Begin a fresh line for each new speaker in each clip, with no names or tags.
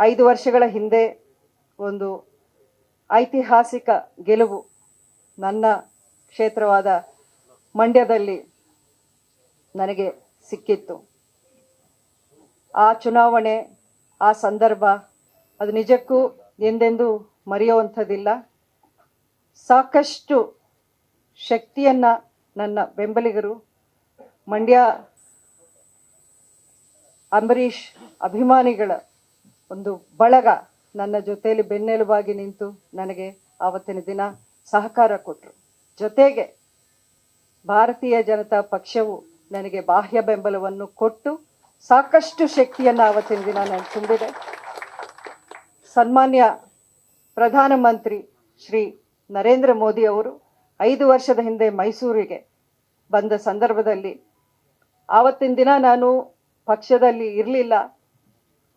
ಐದು ವರ್ಷಗಳ ಹಿಂದೆ ಒಂದು ಐತಿಹಾಸಿಕ ಗೆಲುವು ನನ್ನ ಕ್ಷೇತ್ರವಾದ ಮಂಡ್ಯದಲ್ಲಿ ನನಗೆ ಸಿಕ್ಕಿತ್ತು. ಆ ಚುನಾವಣೆ, ಆ ಸಂದರ್ಭ ಅದು ನಿಜಕ್ಕೂ ಎಂದೆಂದೂ ಮರೆಯುವಂಥದ್ದಿಲ್ಲ. ಸಾಕಷ್ಟು ಶಕ್ತಿಯನ್ನು ನನ್ನ ಬೆಂಬಲಿಗರು, ಮಂಡ್ಯ ಅಂಬರೀಷ್ ಅಭಿಮಾನಿಗಳ ಒಂದು ಬಳಗ ನನ್ನ ಜೊತೆಯಲ್ಲಿ ಬೆನ್ನೆಲುಬಾಗಿ ನಿಂತು ನನಗೆ ಆವತ್ತಿನ ದಿನ ಸಹಕಾರ ಕೊಟ್ಟರು ಜೊತೆಗೆ ಭಾರತೀಯ ಜನತಾ ಪಕ್ಷವು ನನಗೆ ಬಾಹ್ಯ ಬೆಂಬಲವನ್ನು ಕೊಟ್ಟು ಸಾಕಷ್ಟು ಶಕ್ತಿಯನ್ನು ಆವತ್ತಿನ ದಿನ ನಾನು ತುಂಬಿದೆ. ಸನ್ಮಾನ್ಯ ಪ್ರಧಾನಮಂತ್ರಿ ಶ್ರೀ ನರೇಂದ್ರ ಮೋದಿ ಅವರು ಐದು ವರ್ಷದ ಹಿಂದೆ ಮೈಸೂರಿಗೆ ಬಂದ ಸಂದರ್ಭದಲ್ಲಿ ಆವತ್ತಿನ ದಿನ ನಾನು ಪಕ್ಷದಲ್ಲಿ ಇರಲಿಲ್ಲ.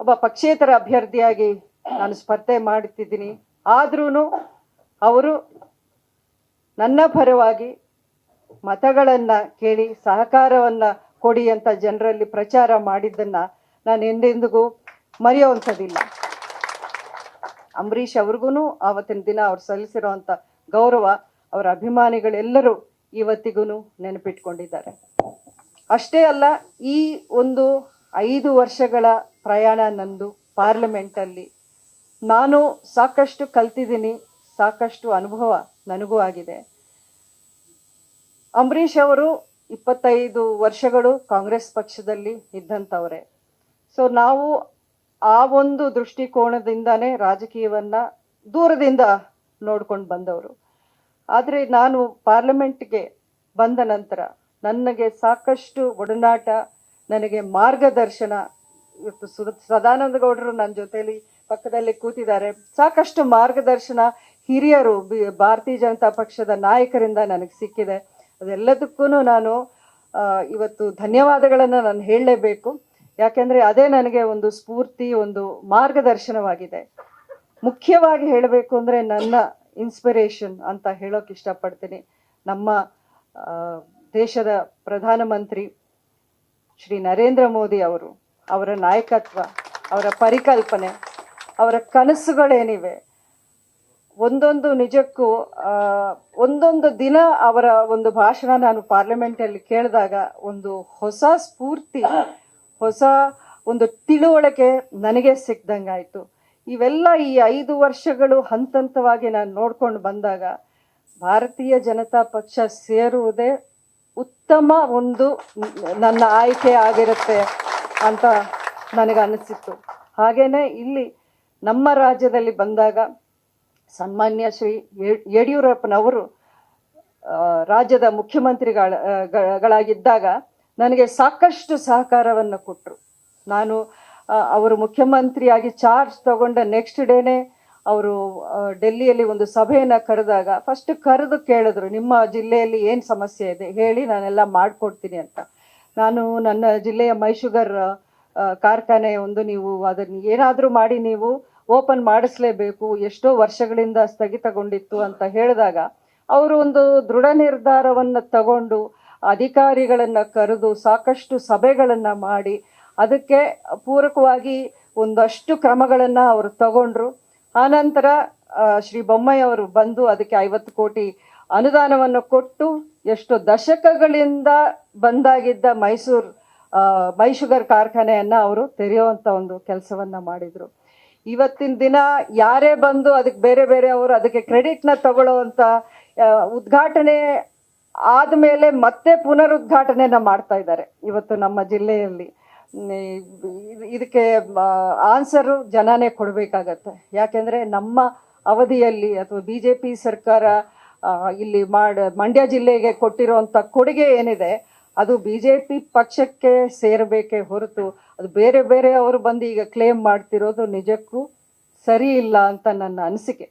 ಒಬ್ಬ ಪಕ್ಷೇತರ ಅಭ್ಯರ್ಥಿಯಾಗಿ ನಾನು ಸ್ಪರ್ಧೆ ಮಾಡುತ್ತಿದ್ದೀನಿ. ಆದ್ರೂ ಅವರು ನನ್ನ ಪರವಾಗಿ ಮತಗಳನ್ನು ಕೇಳಿ ಸಹಕಾರವನ್ನು ಕೊಡಿ ಅಂತ ಜನರಲ್ಲಿ ಪ್ರಚಾರ ಮಾಡಿದ್ದನ್ನು ನಾನು ಎಂದೆಂದಿಗೂ ಮರೆಯುವಂಥದ್ದಿಲ್ಲ ಅಂಬರೀಷ್ ಅವ್ರಿಗೂ ಆವತ್ತಿನ ದಿನ ಅವ್ರು ಸಲ್ಲಿಸಿರುವಂಥ ಗೌರವ, ಅವರ ಅಭಿಮಾನಿಗಳೆಲ್ಲರೂ ಇವತ್ತಿಗೂ ನೆನಪಿಟ್ಕೊಂಡಿದ್ದಾರೆ. ಅಷ್ಟೇ ಅಲ್ಲ, ಈ ಒಂದು ಐದು ವರ್ಷಗಳ ಪ್ರಯಾಣ ನಂದು ಪಾರ್ಲಿಮೆಂಟಲ್ಲಿ. ನಾನು ಸಾಕಷ್ಟು ಕಲ್ತಿದ್ದೀನಿ, ಸಾಕಷ್ಟು ಅನುಭವ ನನಗೂ ಆಗಿದೆ. ಅಂಬರೀಷ್ ಅವರು ಇಪ್ಪತ್ತೈದು ವರ್ಷಗಳು ಕಾಂಗ್ರೆಸ್ ಪಕ್ಷದಲ್ಲಿ ಇದ್ದಂಥವ್ರೆ. ಸೊ ನಾವು ಆ ಒಂದು ದೃಷ್ಟಿಕೋನದಿಂದಾನೇ ರಾಜಕೀಯವನ್ನು ದೂರದಿಂದ ನೋಡ್ಕೊಂಡು ಬಂದವರು. ಆದರೆ ನಾನು ಪಾರ್ಲಿಮೆಂಟ್ಗೆ ಬಂದ ನಂತರ ನನಗೆ ಸಾಕಷ್ಟು ಒಡನಾಟ, ನನಗೆ ಮಾರ್ಗದರ್ಶನ ಇವತ್ತು ಸುದ ಸದಾನಂದ ಗೌಡರು ನನ್ನ ಜೊತೆಯಲ್ಲಿ ಪಕ್ಕದಲ್ಲಿ ಕೂತಿದ್ದಾರೆ. ಸಾಕಷ್ಟು ಮಾರ್ಗದರ್ಶನ ಹಿರಿಯರು ಭಾರತೀಯ ಜನತಾ ಪಕ್ಷದ ನಾಯಕರಿಂದ ನನಗೆ ಸಿಕ್ಕಿದೆ. ಅದೆಲ್ಲದಕ್ಕೂ ನಾನು ಇವತ್ತು ಧನ್ಯವಾದಗಳನ್ನು ನಾನು ಹೇಳಲೇಬೇಕು. ಯಾಕೆಂದರೆ ಅದೇ ನನಗೆ ಒಂದು ಸ್ಫೂರ್ತಿ, ಒಂದು ಮಾರ್ಗದರ್ಶನವಾಗಿದೆ. ಮುಖ್ಯವಾಗಿ ಹೇಳಬೇಕು ಅಂದರೆ ನನ್ನ ಇನ್ಸ್ಪಿರೇಷನ್ ಅಂತ ಹೇಳೋಕೆ ಇಷ್ಟಪಡ್ತೀನಿ. ನಮ್ಮ ದೇಶದ ಪ್ರಧಾನಮಂತ್ರಿ ಶ್ರೀ ನರೇಂದ್ರ ಮೋದಿ ಅವರು. ಅವರ ನಾಯಕತ್ವ, ಅವರ ಪರಿಕಲ್ಪನೆ, ಅವರ ಕನಸುಗಳೇನಿವೆ. ಒಂದೊಂದು ನಿಜಕ್ಕೂ ಒಂದೊಂದು ದಿನ ಅವರ ಒಂದು ಭಾಷಣ ನಾನು ಪಾರ್ಲಿಮೆಂಟಲ್ಲಿ ಕೇಳಿದಾಗ ಒಂದು ಹೊಸ ಸ್ಫೂರ್ತಿ, ಹೊಸ ಒಂದು ತಿಳುವಳಿಕೆ ನನಗೆ ಸಿಕ್ದಂಗಾಯ್ತು. ಇವೆಲ್ಲ ಈ ಐದು ವರ್ಷಗಳು ಹಂತ ಹಂತವಾಗಿ ನಾನು ನೋಡ್ಕೊಂಡು ಬಂದಾಗ ಭಾರತೀಯ ಜನತಾ ಪಕ್ಷ ಸೇರುವುದೇ ಉತ್ತಮ ಒಂದು ನನ್ನ ಆಯ್ಕೆ ಆಗಿರುತ್ತೆ. ಅಂತ ನನಗೆ ಅನಿಸಿತ್ತು. ಹಾಗೆಯೇ ಇಲ್ಲಿ ನಮ್ಮ ರಾಜ್ಯದಲ್ಲಿ ಬಂದಾಗ ಸನ್ಮಾನ್ಯ ಶ್ರೀ ಯಡಿಯೂರಪ್ಪನವರು ರಾಜ್ಯದ ಮುಖ್ಯಮಂತ್ರಿಗಳ ಆ, ಗಳಾಗಿದ್ದಾಗ ನನಗೆ ಸಾಕಷ್ಟು ಸಹಕಾರವನ್ನು ಕೊಟ್ಟರು ನಾನು ಅವರು ಮುಖ್ಯಮಂತ್ರಿಯಾಗಿ ಚಾರ್ಜ್ ತಗೊಂಡ ನೆಕ್ಸ್ಟ್ ಡೇನೆ ಅವರು ಡೆಲ್ಲಿಯಲ್ಲಿ ಒಂದು ಸಭೆಯನ್ನು ಕರೆದಾಗ ಫಸ್ಟ್ ಕರೆದು ಕೇಳಿದ್ರು ನಿಮ್ಮ ಜಿಲ್ಲೆಯಲ್ಲಿ ಏನು ಸಮಸ್ಯೆ ಇದೆ ಹೇಳಿ ನಾನೆಲ್ಲ ಮಾಡಿಕೊಡ್ತೀನಿ ಅಂತ. ನಾನು ನನ್ನ ಜಿಲ್ಲೆಯ ಮೈಶುಗರ್ ಶುಗರ್ ಕಾರ್ಖಾನೆ ಒಂದು ನೀವು ಅದನ್ನು ಏನಾದರೂ ಮಾಡಿ ನೀವು ಓಪನ್ ಮಾಡಿಸ್ಲೇಬೇಕು, ಎಷ್ಟೋ ವರ್ಷಗಳಿಂದ ಸ್ಥಗಿತಗೊಂಡಿತ್ತು ಅಂತ ಹೇಳಿದಾಗ ಅವರು ಒಂದು ದೃಢ ನಿರ್ಧಾರವನ್ನು ತಗೊಂಡು ಅಧಿಕಾರಿಗಳನ್ನು ಕರೆದು ಸಾಕಷ್ಟು ಸಭೆಗಳನ್ನು ಮಾಡಿ ಅದಕ್ಕೆ ಪೂರಕವಾಗಿ ಒಂದಷ್ಟು ಕ್ರಮಗಳನ್ನು ಅವರು ತಗೊಂಡ್ರು. ಆನಂತರ ಶ್ರೀ ಬೊಮ್ಮಯ್ಯವರು ಅವರು ಬಂದು ಅದಕ್ಕೆ ಐವತ್ತು ಕೋಟಿ ಅನುದಾನವನ್ನು ಕೊಟ್ಟು ಎಷ್ಟು ದಶಕಗಳಿಂದ ಬಂದಾಗಿದ್ದ ಮೈಸೂರು ಮೈಶುಗರ್ ಕಾರ್ಖಾನೆಯನ್ನು ಅವರು ತೆರೆಯುವಂಥ ಒಂದು ಕೆಲಸವನ್ನು ಮಾಡಿದರು. ಇವತ್ತಿನ ದಿನ ಯಾರೇ ಬಂದು ಅದಕ್ಕೆ ಬೇರೆ ಬೇರೆ ಅವರು ಅದಕ್ಕೆ ಕ್ರೆಡಿಟ್ನ ತಗೊಳ್ಳುವಂಥ ಉದ್ಘಾಟನೆ ಆದಮೇಲೆ ಮತ್ತೆ ಪುನರುದ್ಘಾಟನೆನ ಮಾಡ್ತಾ ಇದ್ದಾರೆ ಇವತ್ತು ನಮ್ಮ ಜಿಲ್ಲೆಯಲ್ಲಿ. ಇದಕ್ಕೆ ಆನ್ಸರು ಜನನೇ ಕೊಡಬೇಕಾಗತ್ತೆ. ಯಾಕೆಂದರೆ ನಮ್ಮ ಅವಧಿಯಲ್ಲಿ ಅಥವಾ ಬಿ ಜೆ ಪಿ ಸರ್ಕಾರ ಇಲ್ಲಿ ಮಾಡ, ಮಂಡ್ಯ ಜಿಲ್ಲೆಗೆ ಕೊಟ್ಟಿರುವಂಥ ಕೊಡುಗೆ ಏನಿದೆ, ಅದು ಬಿ ಜೆ ಪಿ ಪಕ್ಷಕ್ಕೆ ಸೇರಬೇಕೇ ಹೊರತು ಅದು ಬೇರೆ ಬೇರೆ ಅವರು ಬಂದು ಈಗ ಕ್ಲೇಮ್ ಮಾಡ್ತಿರೋದು ನಿಜಕ್ಕೂ ಸರಿ ಇಲ್ಲ ಅಂತ ನನ್ನ ಅನಿಸಿಕೆ.